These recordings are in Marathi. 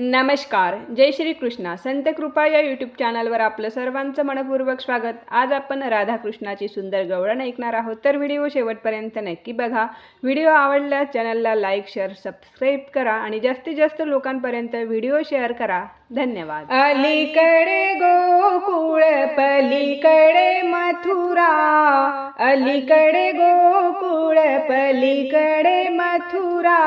नमस्कार जय श्री कृष्णा संत कृपा या यूट्यूब चॅनलवर आपलं सर्वांचं मनपूर्वक स्वागत. आज आपण राधाकृष्णाची सुंदर गवळण ऐकणार आहोत. तर व्हिडिओ शेवटपर्यंत नक्की बघा. व्हिडिओ आवडल्यास चॅनलला लाईक शेअर सबस्क्राईब करा आणि जास्तीत जास्त लोकांपर्यंत व्हिडिओ शेअर करा. धन्यवाद. अलीकडे पलीकडे मथुरा अलीकडे गोकुळ पलीकडे मथुरा.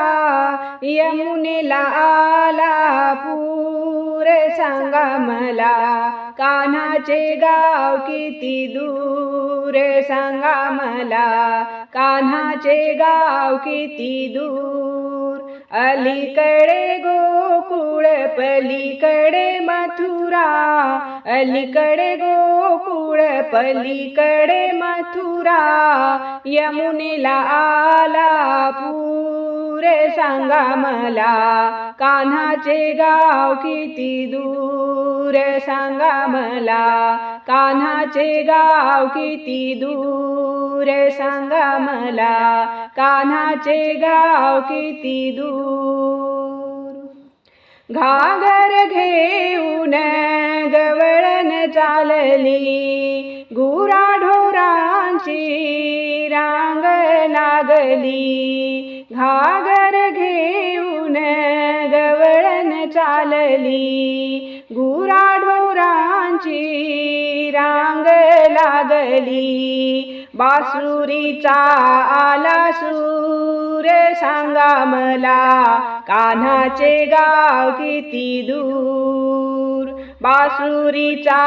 यमुनेला आला पूर सांगा मला कान्हाचे गाव किती दूर सांगा मला कान्हाचे गाव किती दूर? अलीकडे गोकुळ पलीकडे मथुरा. अलीकडे गोकुळ पलीकडे मथुरा. यमुनेला आला पुरे सांगा मला कान्हाचे गाव किती दूर सांगा मला. कान्हाचे गाव किती दूर सांगा मला? कान्हाचे गाव किती दूर? घागर घेऊन गवळण चालली गुरा ढोरांची रांग लागली. घागर घेऊन चालली. गुरा ढोरांची रांग लागली. बासुरीचा आला सूर सांगा मला कान्हाचे गाव किती दूर? बासुरीचा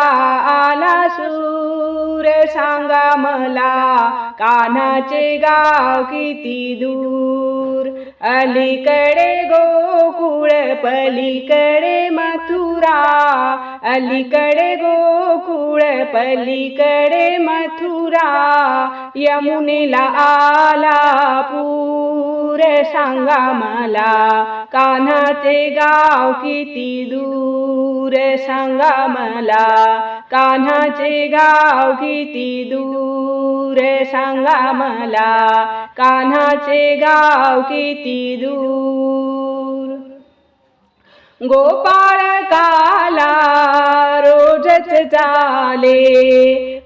आला सूर. सांगा मला कान्हाचे गाव किती दूर? अलीकडे गोकुळ पलीकडे मथुरा. अलीकडे गोकुळ पलीकडे मथुरा. यमुनेला आला पूर. रे सांगा मला कान्हाचे गाव किती दूर सांगा मला कान्हाचे गाव किती दूर सांगा मला कान्हाचे गाव किती दूर? गोपाळ काला रोजच चाले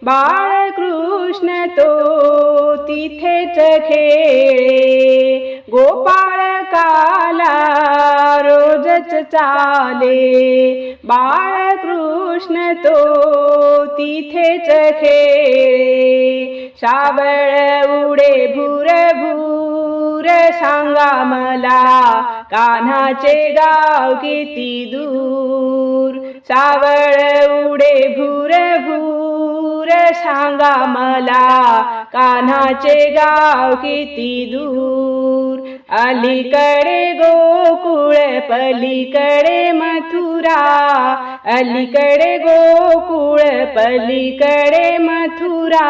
बाळकृष्ण तो तिथेच खेळे. चाले. बाळकृष्ण तो तिथेच खेळे. सावळ उडे भूर भूर सांगा मला कान्हाचे गाव किती दूर? सावळ उडे भूर भूर सांगा मला कान्हाचे गाव किती दूर? अलीकडे गोकुळ पलीकडे मथुरा. अलीकडे गोकुळ पलीकडे मथुरा.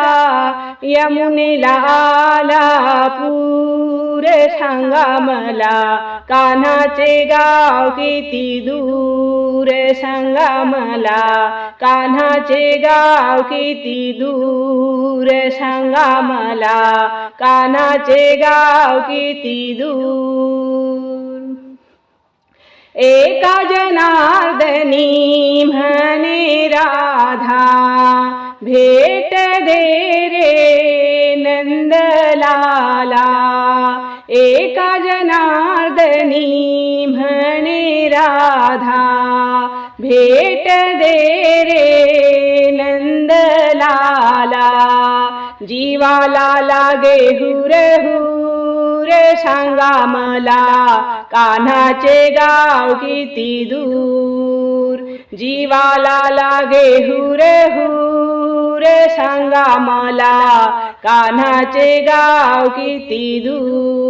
यमुनेला आला पूर सांगा मला कान्हाचे गाव किती दूर सांगा मला कान्हाचे गाव किती दूर सांगा मला कान्हाचे गाव किती दूर? एका जनार्दनी म्हणे राधा भेट दे रे नंदलाला. राधा भेट दे रे नंदलाला. जीवाला लागे हुर हुर सांगा मला कान्हाचे गाव किती दूर. जीवाला लागे हुर हुर सांगा मला कान्हाचे गाव किती दूर.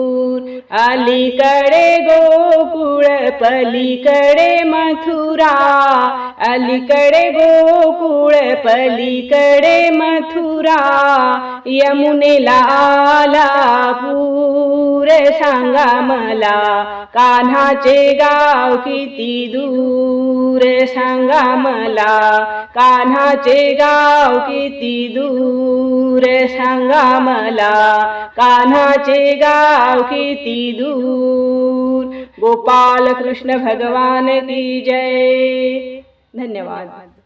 अलीकडे गोकुळ पलीकडे मथुरा. अलीकडे गोकुळ पलीकडे मथुरा. यमुनेला आला पूर सांगा मला कान्हाचे गाव किती दूर? सांगा मला कान्हाचे गाव किती दूर? सांगा मला कान्हाचे गाव किती दूर गोपाल कृष्ण भगवान की जय। धन्यवाद।